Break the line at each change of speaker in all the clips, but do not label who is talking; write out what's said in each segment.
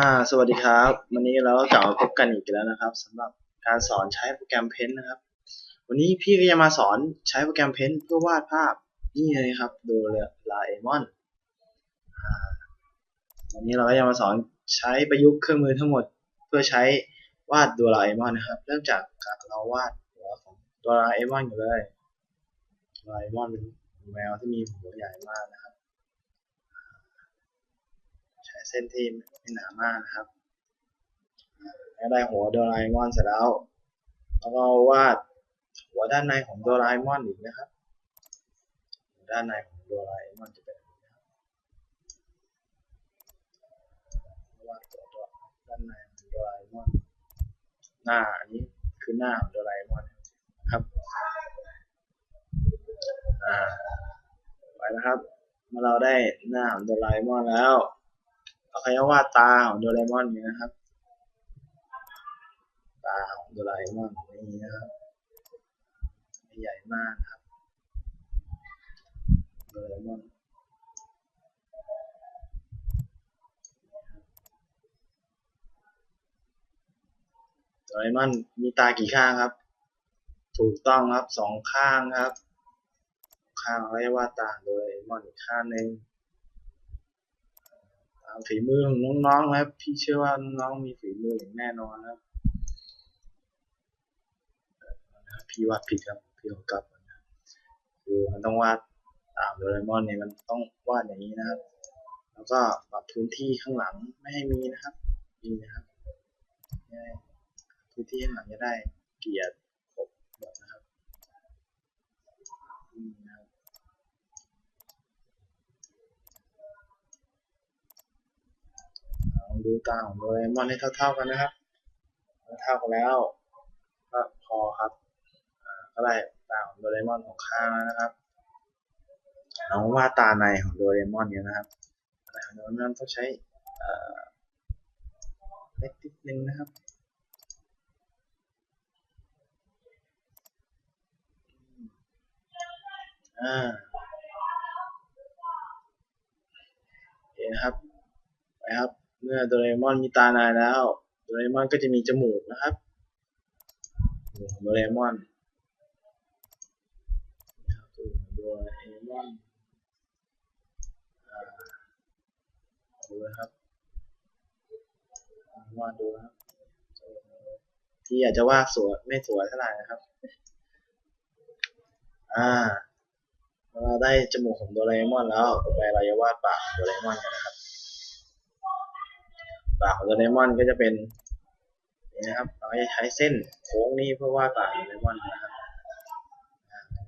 อ่า สวัสดีครับ วันนี้เราก็กลับมาพบกันอีกแล้วนะครับสำหรับการสอนใช้โปรแกรมเพ้นนะครับ วันนี้พี่ก็จะมาสอนใช้โปรแกรมเพ้นเพื่อวาดภาพนี่เลยครับโดราเอมอนวันนี้เราก็จะมาสอนใช้ประยุกต์เครื่องมือทั้งหมด เพื่อใช้วาดโดราเอมอนนะครับ เริ่มจากเราวาดหัวของโดราเอมอนอยู่เลยโดราเอมอนเป็นแมวที่มีหัวใหญ่มากนะครับ ใช้เส้นที่ไม่หนามากนะครับแล้วได้หัวโดราเอมอนเสร็จแล้วแล้วก็วาดหัวด้านในของโดราเอมอนอีกนะครับด้านในของโดราเอมอนจะเป็นแบบนี้นะครับวาดตัวด้านในของโดราเอมอนหน้าอันนี้คือหน้าของโดราเอมอนครับอ่าไปนะครับเมื่อเราได้หน้าของโดราเอมอนแล้ว เราก็จะวาตาของโดราเอมอนนี้นะครับ ตาของโดราเอมอนนี่นะครับไม่ใหญ่มากครับโดราเอมอนโดราเอมอนมีตากี่ข้างครับ ถูกต้องครับสองข้างครับ ข้างเรียกว่าตาโดราเอมอนอีกข้างหนึ่ง ฝีมือของน้องๆนะครับ พี่เชื่อว่าน้องๆมีฝีมืออย่างแน่นอนนะครับพี่วาดผิดครับพี่ขอกลับนะครับคือมันต้องวาดตามโดเรมอนเนี่ยมันต้องวาดอย่างนี้นะครับ แล้วก็ปรับพื้นที่ข้างหลังไม่ให้มีนะครับนี่นะครับไม่ให้พื้นที่ข้างหลังจะได้เกลียดครบหมดนะครับนี่นะครับลอง ดูตาของโดเรมอนให้เท่า ๆกันนะครับ เท่ากันแล้วก็พอครับก็ได้ตาของโดเรมอนของข้างแล้วนะครับเราว่าตาในของโดเรมอนเนี่ยนะครับตาของโดเรมอนต้องใช้เล็กนิดนึงนะครับอ่าโอเคนะครับไปครับ เมื่อโดเรมอนมีตาในแล้ว โดเรมอนก็จะมีจมูกนะครับจมูกของโดเรมอนโดราเอมอนดูนะครับวาดดูนะครับ ที่อยากจะวาดสวยไม่สวยเท่าไหร่นะครับ อ่า เราได้จมูกของโดราเอมอนแล้ว ต่อไปเราจะวาดปากของโดราเอมอนกันนะครับ ปากของโดมอนก็จะเป็นนี่นะครับเราจะใช้เส้นโค้งนี้เพื่อวาดปากของโดราเอมอนนะครับ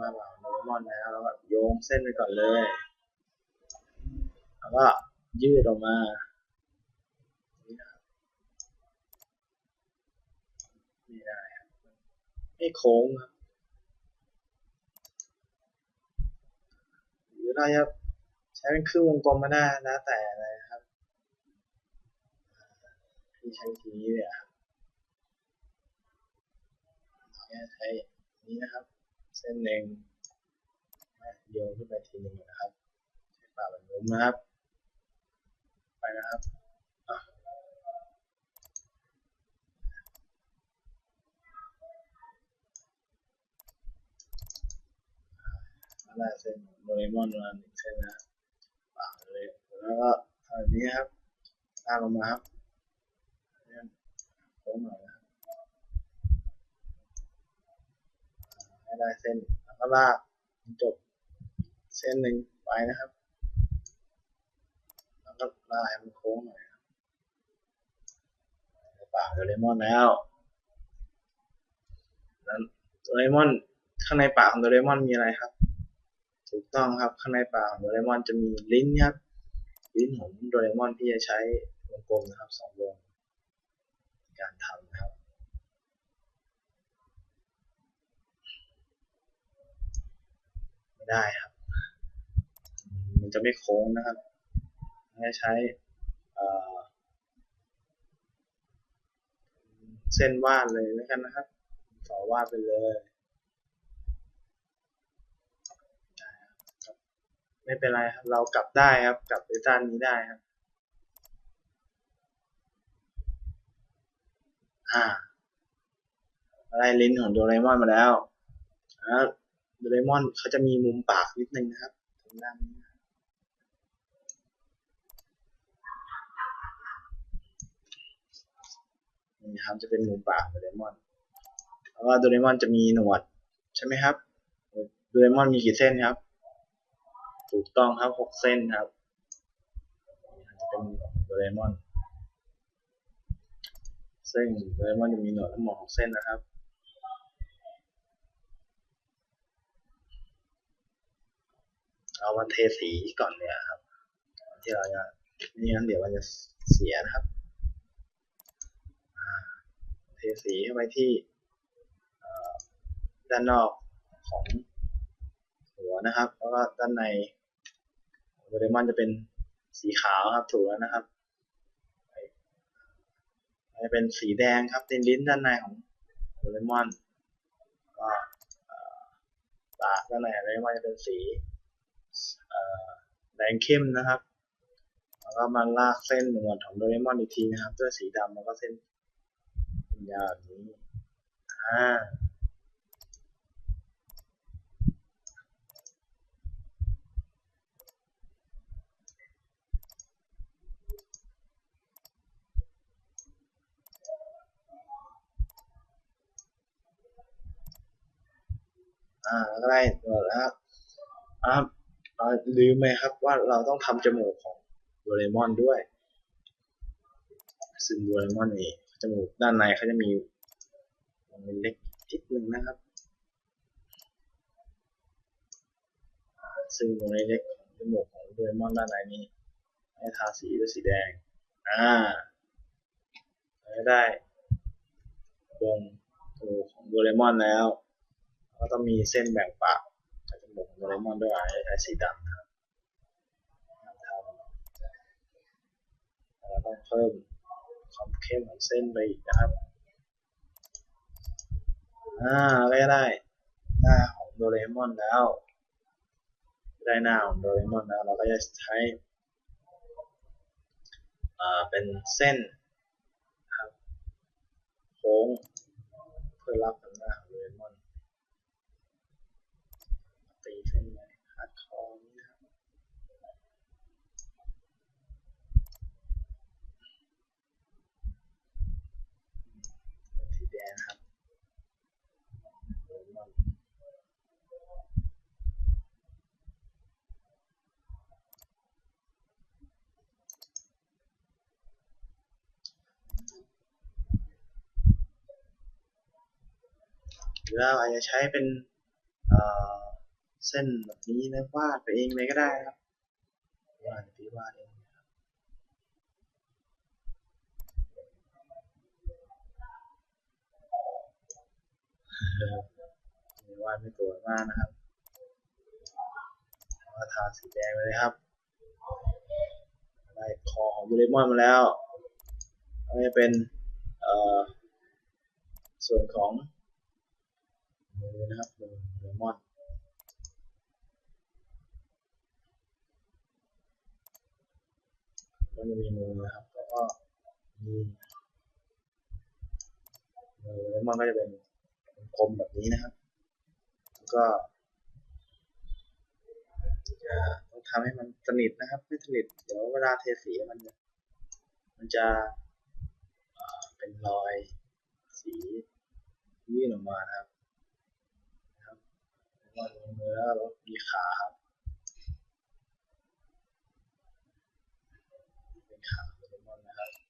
วาดปากของโดราเอมอนแล้วแล้วก็โยงเส้นไปก่อนเลยแล้วก็ยืดออกมานี่นะครับไม่ได้ครับไม่โค้งครับหรือเราจะใช้เป็นครึ่งวงกลมมาได้แล้วแต่เลย ครับพี่ใช้วิธีนี้เลยครับเราใช้นี้นะครับ เส้นหนึ่งโยงขึ้นไปทีหนึ่งนะครับใช้ปากแบบนุ้มนะครับ ไปนะครับได้เส้นโดเรมอนมาหนึ่งเส้นนะครับปากเลยแล้วก็ทำแบบนี้ครับลากลงมาครับ โค้งหน่อยนะครับให้ได้เส้นแล้วก็ลากจบเส้นหนึ่งไปนะครับ แล้วก็ลากให้มันโค้งหน่อยปากโดเรมอนแล้วนั้นโดเรมอนข้างในปากของโดเรมอนมีอะไรครับ ถูกต้องครับข้างในปากของโดเรมอนจะมีลิ้นครับลิ้นของโดเรมอนที่จะใช้วงกลมนะครับสองวง การทำนะครับ ไม่ได้ครับ มันจะไม่โค้งนะครับให้ใช้เส้นวาดเลยแล้วกันนะครับสอวาดไปเลยไม่เป็นไรครับ เรากลับได้ครับ กลับไปด้านนี้ได้ครับ อ่าได้ลิ้นของโดเรมอนมาแล้วโดเรมอนเขาจะมีมุมปากนิดนึงนะครับตรงด้านนี้นะครับนี่ครับจะเป็นมุมปากโดเรมอนแล้วก็โดเรมอนจะมีหนวดใช่ไหมครับโดเรมอนมีกี่เส้นครับ ถูกต้องครับหกเส้นครับจะเป็นโดเรมอน ซึ่งโดเรมอนจะมีหนวดทั้งหมดหกเส้นนะครับ เอามาเทสีก่อนเนี่ยครับ ที่เราจะนี่งั้นเดี๋ยวมันจะเสียนะครับเทสีเข้าไปที่ด้านนอกของหัวนะครับ แล้วก็ด้านในโดเรมอนจะเป็นสีขาวครับถูกแล้วนะครับ จะเป็นสีแดงครับเป็นลิ้นด้านในของโดเรมอนก็เอ่อตาด้านในโดเรมอนจะเป็นสีแดงเข้มนะครับแล้วก็มาลากเส้นหนวดของโดเรมอนอีกทีนะครับด้วยสีดำแล้วก็เส้นเป็นยาวแบบนี้อ่า อ่าแล้วก็ได้หนวแล้วครับอ่าเราลืมไหมครับว่าเราต้องทำจมูกของโดเรมอนด้วย ซึ่งโดเรมอนนี่จมูกด้านในเขาจะมีมันเล็กนิดนึงนะครับ ซึ่งตรงเล็กของจมูกของโดเรมอนด้านในนี้ให้ทาสีด้วยสีแดง อ่าได้วงจมูกของโดเรมอนแล้ว ก็ต้องมีเส้นแบ่งปากจมูกของโดเรมอนด้วยใช้สีดำนะครับเราต้องเพิ่มความเข้มของเส้นไปอีกนะครับ อ่าก็ได้หน้าของโดเรมอนแล้ว ได้หน้าของโดเรมอนแล้ว เราก็จะใช้อ่าเป็นเส้นครับโค้งเพื่อรับกับหน้าของโดเรมอน ตีเส้นไว้หัดคอนี้นะครับเป็นสีแดงนะครับโดเรมอนหรือ เราอาจจะใช้เป็นเส้นแบบนี้นะวาดไปเองเลยก็ได้ครับวาดพี่วาดเองครับวาดไม่สวยมากนะครับวาทาสีแดงไปเลยครับได้คอของโดเรมอนมาแล้วอันนี้เป็นส่วนของ มือนะครับมือโดเรมอนก็จะมีมือนะครับแล้วก็มีมือแล้วมันก็จะเป็นคมแบบนี้นะครับ แล้วก็จะต้องทำให้มันสนิทนะครับไม่สนิทเดี๋ยวเวลาเทสีมันจะมันจะเป็นรอยสียื่นออกมานะครับ แล้วก็มีมือแล้วมีขาครับเป็นขาโดเรมอนนะครับ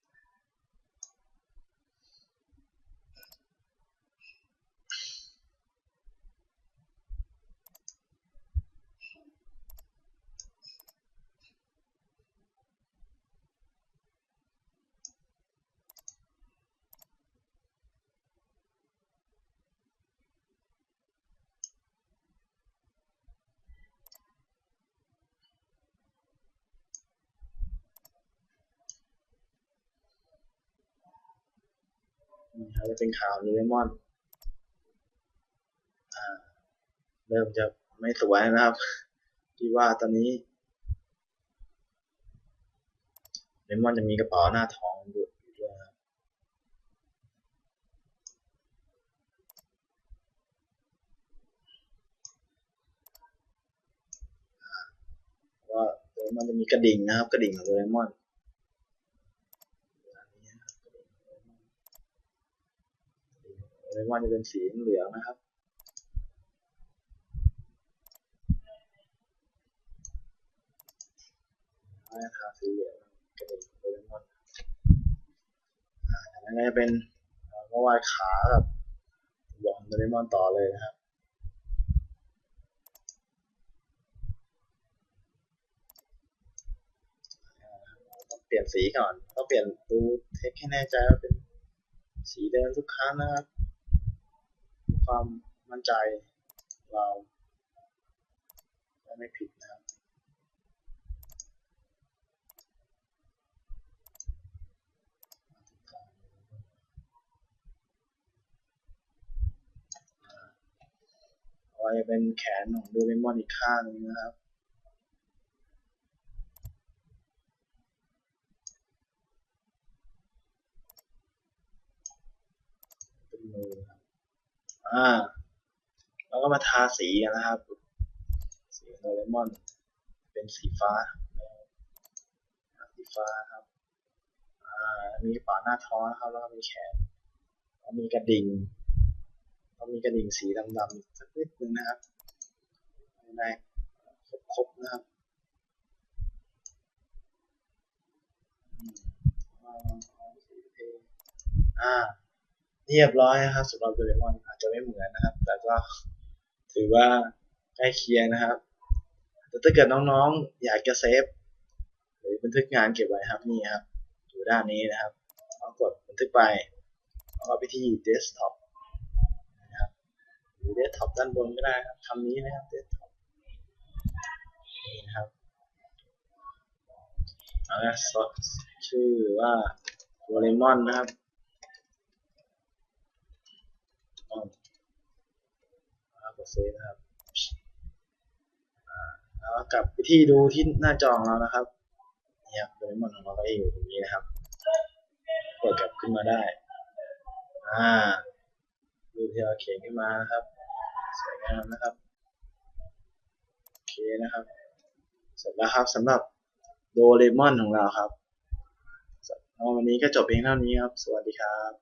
จะเป็นขาวหรือเลมอนเริ่มจะไม่สวยนะครับที่ว่าตอนนี้เลมอนจะมีกระเป๋าหน้าท้องอยู่ด้วยครับว่าเลมอนจะมีกระดิ่งนะครับ กระดิ่งของเลมอน เรมอนโดเรมอนจะเป็นสีเหลืองนะครับให้ทาสีเหลืองกระดิ่งโดเรมอนอ่าจากนั้นจะเป็นเราก็วาดขากับวของโดเรมอนต่อเลยนะครับเปลี่ยนสีก่อนต้องเปลี่ยนดูเทคให้แน่ใจว่าเป็นสีเดิมทุกครั้งนะครับ ความมั่นใจเราจะไม่ผิดนะครับไว้เป็นแขนของโดเรมอนอีกข้างหนึงนะครับ เป็นมือครับ อ่า แล้วก็มาทาสีกันนะครับ สีโดเรมอน เป็นสีฟ้าสีฟ้าครับ อ่า มีฝาหน้าท้องนะครับ แล้วก็มีแขนแล้วมีกระดิ่งแล้วมีกระดิ่งสีดำๆอีกสักนิดนึงนะครับให้ได้ครบๆนะครับอืมเอา เรียบร้อยนะครับสำหรับโดเรมอนอาจจะไม่เหมือนนะครับ แต่ก็ถือว่าใกล้เคียงนะครับ แต่ถ้าเกิดน้องๆ อยากจะเซฟหรือบันทึกงานเก็บไว้ครับนี่ครับอยู่ด้านนี้นะครับลองกดบันทึกไปแล้วก็ไปที่ desktop นะครับหรือ desktop ด้านบนก็ได้ครับคำนี้นะครับ desktop นี่นะครับเอาละชื่อว่าโดเรมอนนะครับ้อมอ่ากดเซฟนะครับแล้วกลับไปที่ดูที่หน้าจองเรานะครับเนี่ยโดเรมอนของเราก็อยู่ตรงนี้นะครับกดกลับขึ้นมาได้อ่ารูที่เราเขียนขึ้นมานะครับสวยงามนะครับโอเคนะครับเสร็จแล้วครับสำหรับโดเรมอนของเราครับวันนี้ก็จบเพียงเท่านี้ครับ สวัสดีครับ